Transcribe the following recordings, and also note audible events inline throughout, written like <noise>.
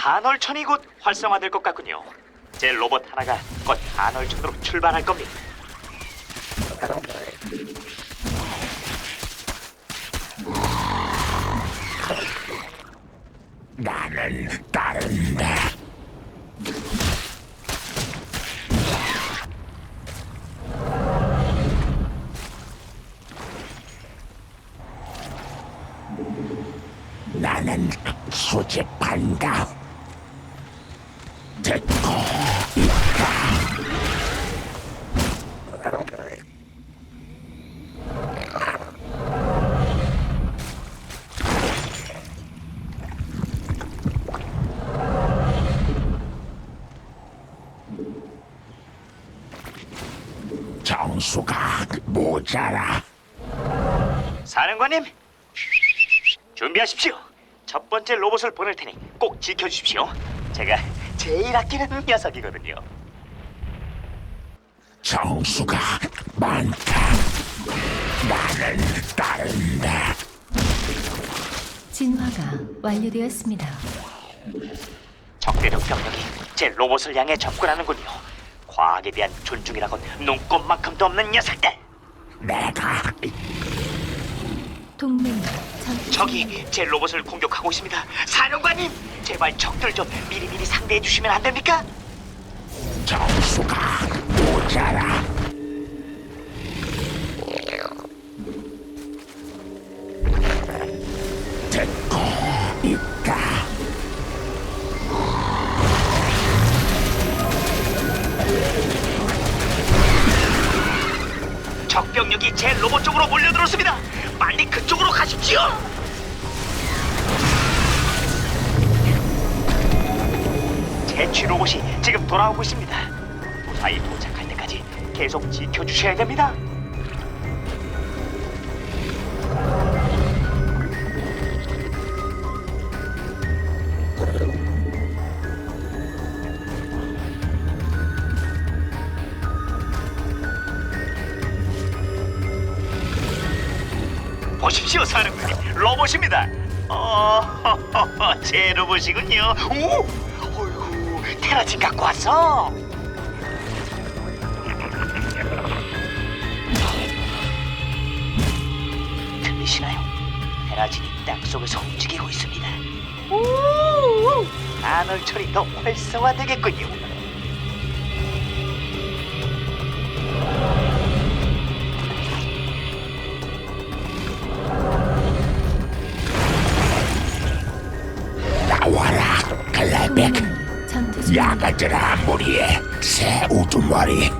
간헐천이 곧 활성화될 것 같군요. 제 로봇 하나가 곧 간헐천으로 출발할 겁니다. 나는 따른다. 나는 수집한다. 듣고 있다. 정수가 모자라. 사령관님, 준비하십시오. 첫 번째 로봇을 보낼 테니 꼭 지켜주십시오. 제가 제일 아끼는 녀석이거든요. 정수가 많다. 나는 따른다. 진화가 완료되었습니다. 적대적 병력이 제 로봇을 향해 접근하는군요. 과학에 대한 존중이라곤 눈꼽만큼도 없는 녀석들. 내가 동맹 전투 적이 제 로봇을 공격하고 있습니다. 사령관님, 제발 적들 좀 미리미리 상대해 주시면 안 됩니까? 정수가 모자라. 돌아오고 있습니다. 무사히 도착할 때까지 계속 지켜주셔야 됩니다. 보십시오, 사령관님. 로봇입니다. 어, <laughs> 제 로봇이군요. 오! 테라진 갖고 왔어. 들리시나요? 테라진이 땅 속에서 움직이고 있습니다. 오, 간헐철이 더 활성화되겠군요. 야가들아 무리에 새 우두머리.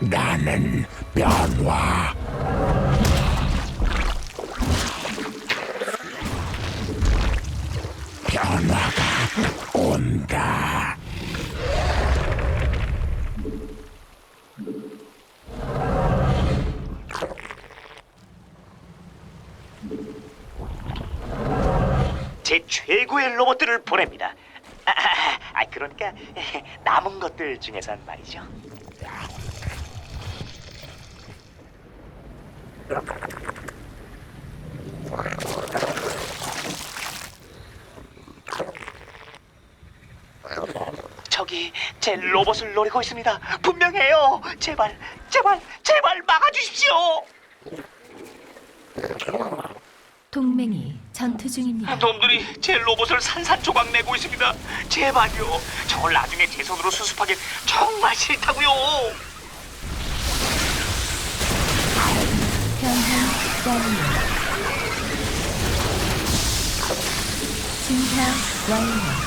나는 변화. 변화가 온다 제 로봇들을 보냅니다. 아, 아, 아, 그러니까 남은 것들 중에선 말이죠. 저기 제 로봇을 노리고 있습니다. 분명해요. 제발, 제발, 제발 막아주십시오. 동맹이 전투 중입니다. 놈들이 제 로봇을 산산조각 내고 있습니다. 제발요. 저걸 나중에 제 손으로 수습하기 정말 싫다고요. 변형 완료. 진화 완료.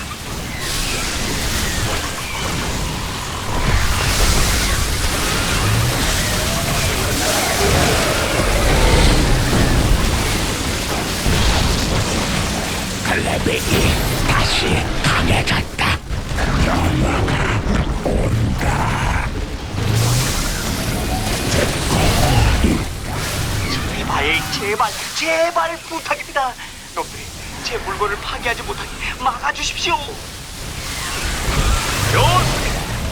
클레백이 다시 강해졌다 변화가 온다 제발, 제발, 제발 부탁입니다. 놈들이 제 물건을 파괴하지 못하게 막아주십시오.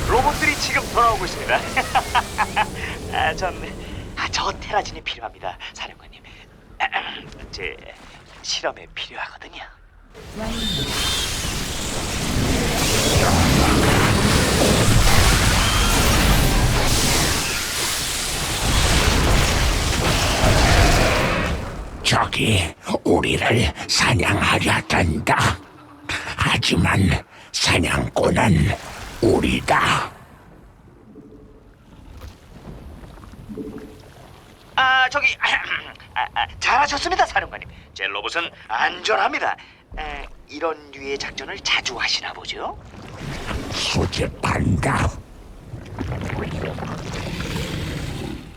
로봇들이 지금 돌아오고 있습니다. <laughs> 아, 전, 아, 저 테라진이 필요합니다, 사령관님. <clears throat> 제 실험에 필요하거든요. 적이 우리를 사냥하려단다. 하지만 사냥꾼은 우리다. 아 저기 <clears throat> 아, 아, 잘하셨습니다 사령관님. 제 로봇은 안전합니다 에, 이런 류의 작전을 자주 하시나 보죠? 수집한다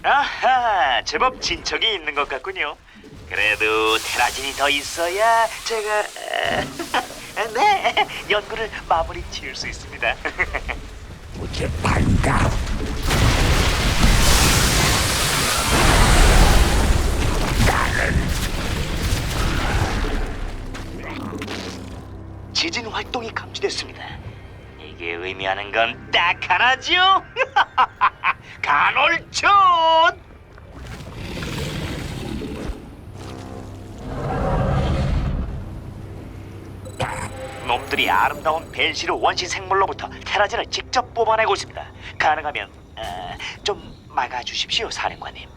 아하 제법 진척이 있는 것 같군요. 그래도 테라진이 더 있어야 제가 에, <laughs> 네 연구를 마무리 지을 수 있습니다. <laughs> 수집한다 지진 활동이 감지됐습니다 이게 의미하는 건 딱 하나죠 <laughs> 간헐촌 놈들이 아름다운 벨시르 원시 생물로부터 테라진을 직접 뽑아내고 있습니다. 가능하면 어, 좀 막아주십시오, 사령관님.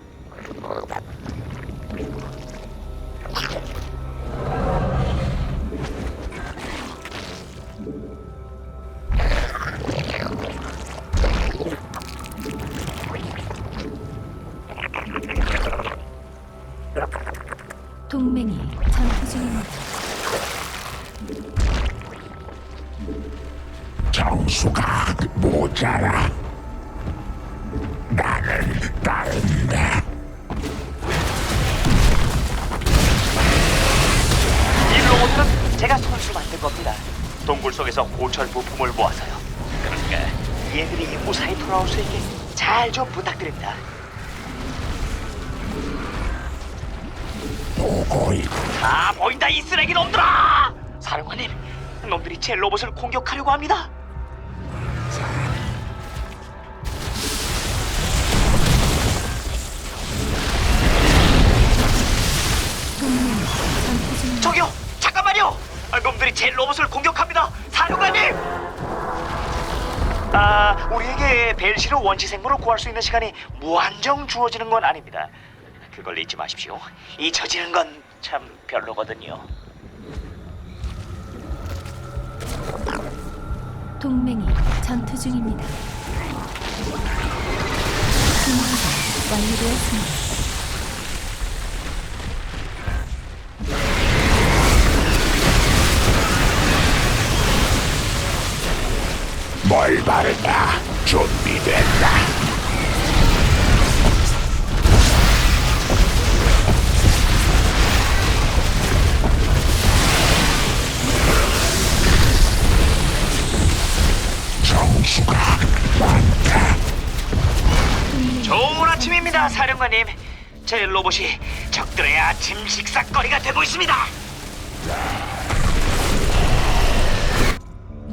동맹이 전투 중입니다. 정수가 모자라 나는 따른다 이 로봇은 제가 손수 만든 겁니다. 동굴 속에서 고철 부품을 모아서요. 그러니까 얘들이 무사히 돌아올 수 있게 잘 좀 부탁드립니다. 있다 다 보인다 이 쓰레기 놈들아! 사령관님, 놈들이 제 로봇을 공격하려고 합니다. 저기요, 잠깐만요. 아, 놈들이 제 로봇을 공격합니다. 사령관님. 아, 우리에게 벨시로 원시 생물을 구할 수 있는 시간이 무한정 주어지는 건 아닙니다. 그걸 잊지 마십시오. 잊혀지는 건참 별로거든요. 동맹이 전투 중입니다. 준비가 완료되었습니다. 뭘 바르냐? 준비됐다. 아침입니다, 사령관님. 제 로봇이 적들의 아침 식사거리가 되고 있습니다.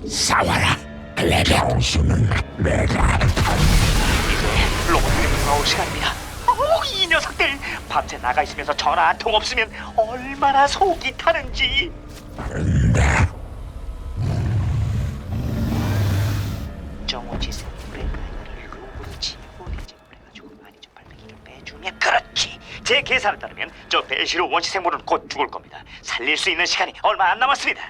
싸워라. 레벨 정수는 내가 이제 로봇들이 돌아올 시간입니다. 어, 이 녀석들 밤새 나가 있으면서 전화 한 통 없으면 얼마나 속이 타는지. 한다. 계산을 따르면 저 벨시로 원시 생물은 곧 죽을 겁니다. 살릴 수 있는 시간이 얼마 안 남았습니다.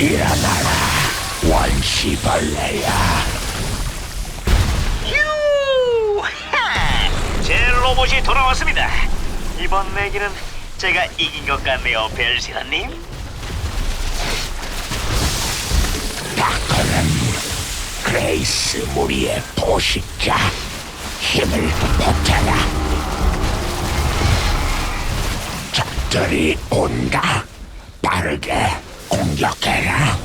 일어나라. 원시벌레야. 로봇이 돌아왔습니다. 이번 내기는 제가 이긴 것 같네요, 벨시라님. 다크는 그레이스 무리의 포식자. 힘을 보태라. 적들이 온다. 빠르게 공격해라.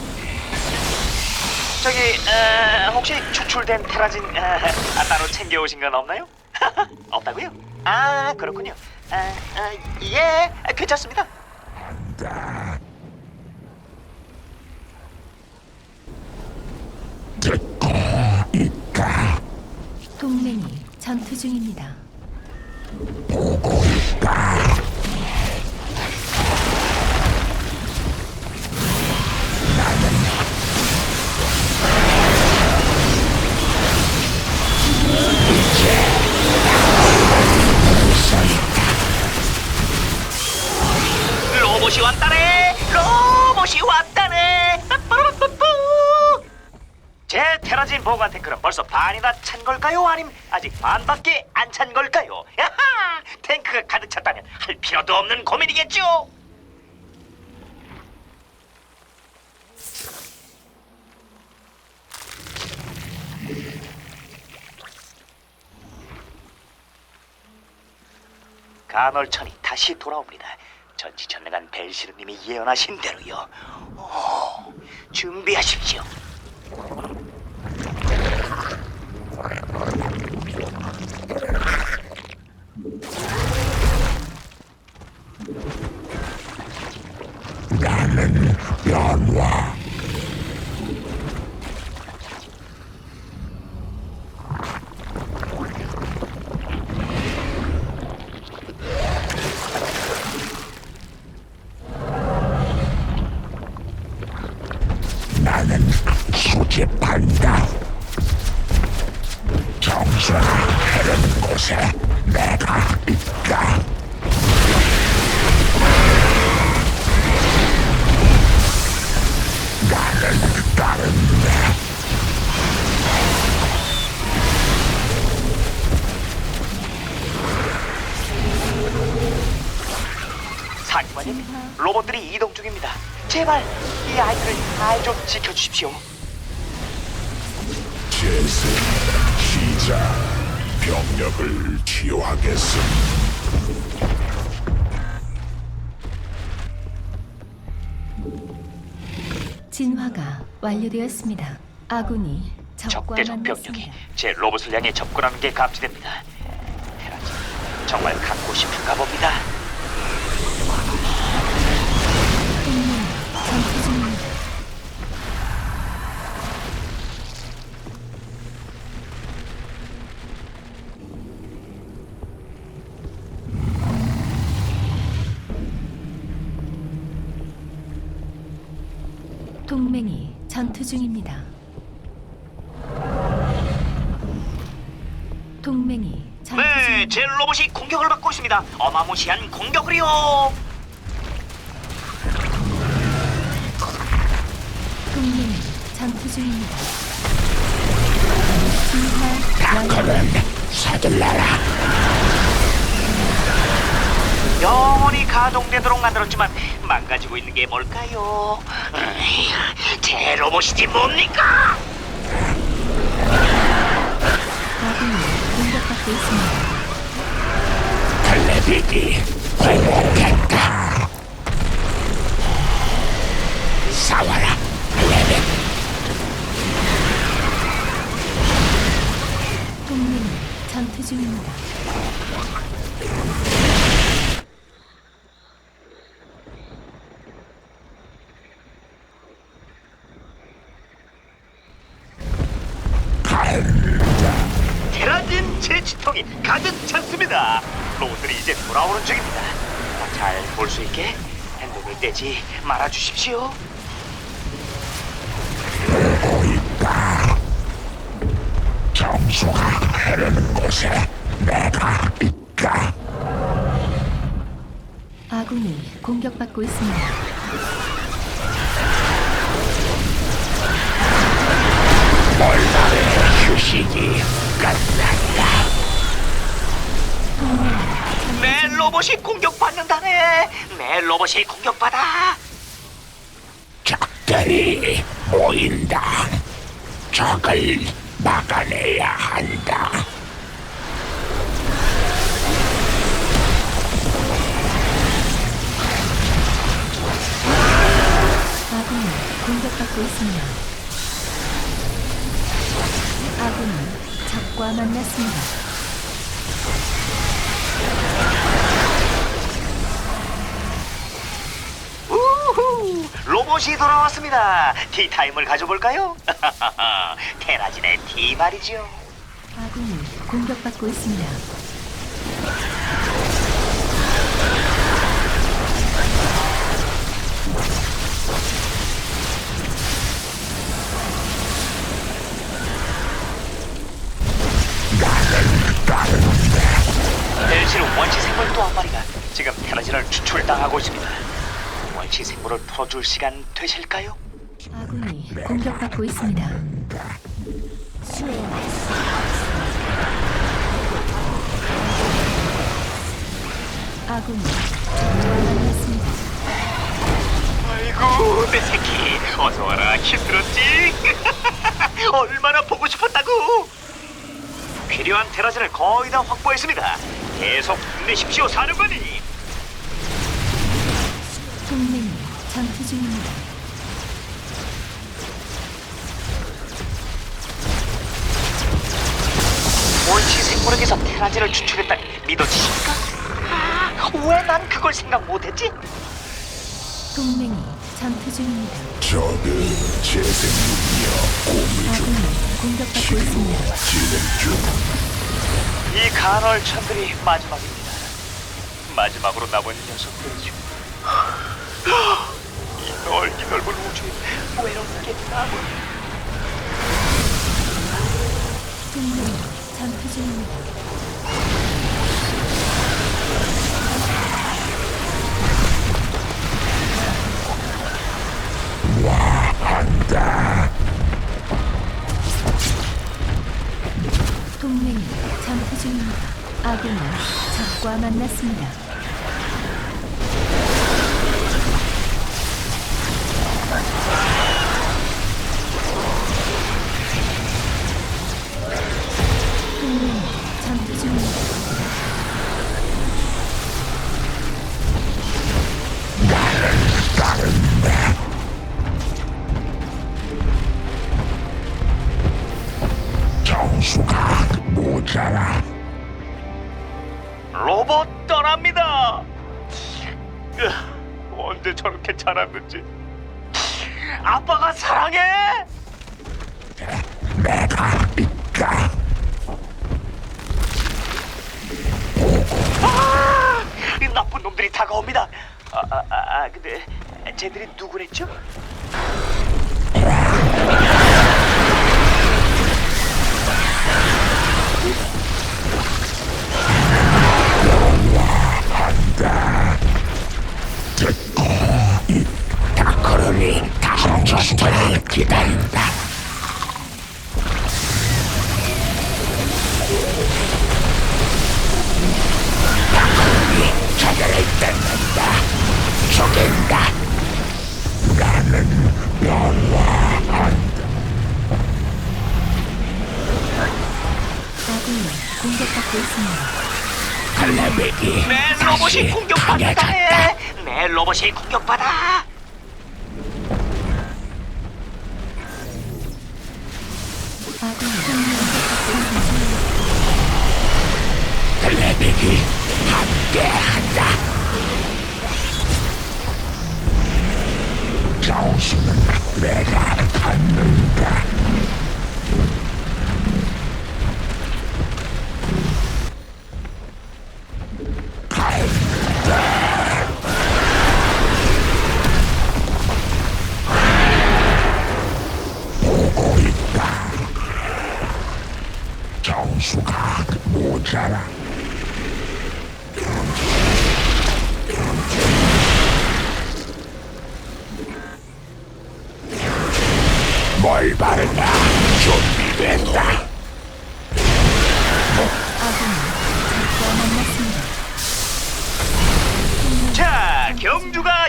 저기 어, 혹시 추출된 테라진 어, 아, 따로 챙겨오신 건 없나요? <laughs> 없다고요? 아 그렇군요. 아, 아, 예, 아, 괜찮습니다. 듣고 있다. 동맹이 전투 중입니다. 보고 있다. 테라진 보관 탱크는 벌써 반이나 찬 걸까요? 아님 아직 반밖에 안 찬 걸까요? 야하! 탱크가 가득 찼다면 할 필요도 없는 고민이겠죠. 간헐천이 다시 돌아옵니다. 전지전능한 벨시르님이 예언하신 대로요. 오, 준비하십시오. 나는 변화. 잘좀 지켜주십시오. 재생 시작. 병력을 치유하겠음. 진화가 완료되었습니다. 아군이 적과 적대적 병력이 만났습니다. 제 로봇을 향해 접근하는 게 감지됩니다. 테라진 정말 갖고 싶은가 봅니다. 중입니다. 동맹이 전투 네, 중입니다. 제 로봇이 공격을 받고 있습니다. 어마무시한 공격을요. 동맹이 전투 중입니다. 진화 완료. 서둘러라 영원히 가동되도록 만들었지만 망가지고 있는 게 뭘까요? 으이, 제 로봇이지 뭡니까? 아군이 공격받고 있습니다. 클레빅이 회복했다 싸워라 클레빅 동맹이 전투 중입니다. 가득 찼습니다. 로봇들이 이제 돌아오는 중입니다. 잘 볼 수 있게 눈을 떼지 말아 주십시오. 있다 정수가 흐르는 곳에 내가 있다 아군이 공격받고 있습니다. 몰라의 휴식이 끝났다 내 로봇이 공격받는다네. 내 로봇이 공격받아. 적들이 모인다 적을 막아내야 한다 아군이 공격받고 있습니다. 아군이 적과 만났습니다. 우후! 로봇이 돌아왔습니다. 티타임을 가져볼까요? <laughs> 테라진의 티 말이죠. 아군이 공격받고 있습니다. 벨시는 원시 생물 또 한 마리가 지금 테라진을 추출당하고 있습니다. 원시 생물을 풀어줄 시간 되실까요? 아군이 공격받고 있습니다. 아군이 만났습니다. 아이고 내 새끼 어서 와라 힘들었지? <laughs> 얼마나 보고 싶었다고? 필요한 테라진을 거의 다 확보했습니다. 계속 힘내십시오 사령관님. 동맹이 생물에게서 테라진을 추출했다니 믿어지십니까? 아, 왜난 그걸 생각 못했지? 동맹이 전투 중입니다. 적은 재생 능력 공유 중 아군이 공격받고 있습니다. 진행 중 이 간헐천들이 마지막입니다. 마지막으로 남은 녀석들이죠. <gasps> 이 넓기 넓은 우주에 외롭게 남은 동맹이 한다 동맹이 전투 중입니다. 아군이 적과 만났습니다. 아, 아, 아, 아, 근데 쟤들이 누구랬죠? 기다린다 저들을 뜯는다 죽인다 나는 변화한다 아군이 공격받고 있습니다. 갈래베기 내 로봇이 공격받다. 내 로봇이 공격받아.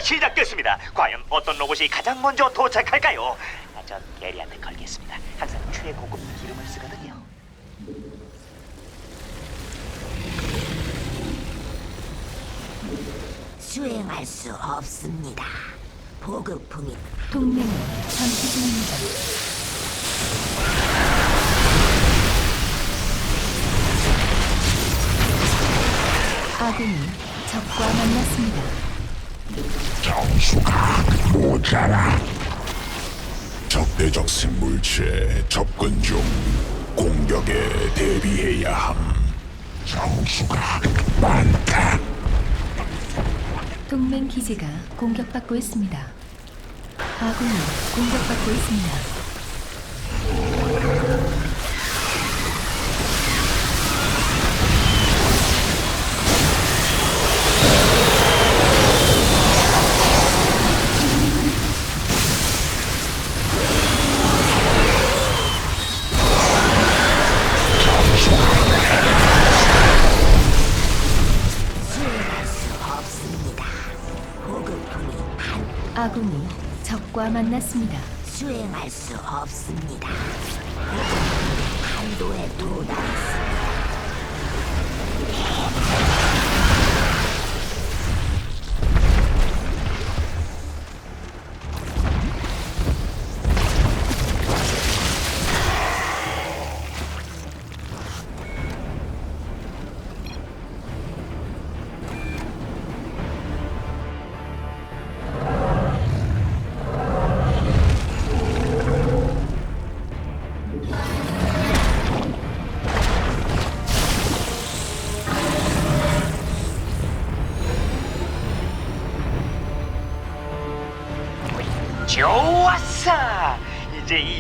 시작됐습니다. 과연 어떤 로봇이 가장 먼저 도착할까요? 아, 전 게리한테 걸겠습니다. 항상 최고급 기름을 쓰거든요. 수행할 수 없습니다. 보급품이 동맹이 전투 중입니다. 아군이 적과 만났습니다. 정수가 모자라. 적대적 생물체 접근 중 공격에 대비해야 함. 정수가 많다. 동맹 기지가 공격받고 있습니다. 아군이 공격받고 있습니다. 만났습니다. 수행할 수 없습니다. 한도에 도달했습니다.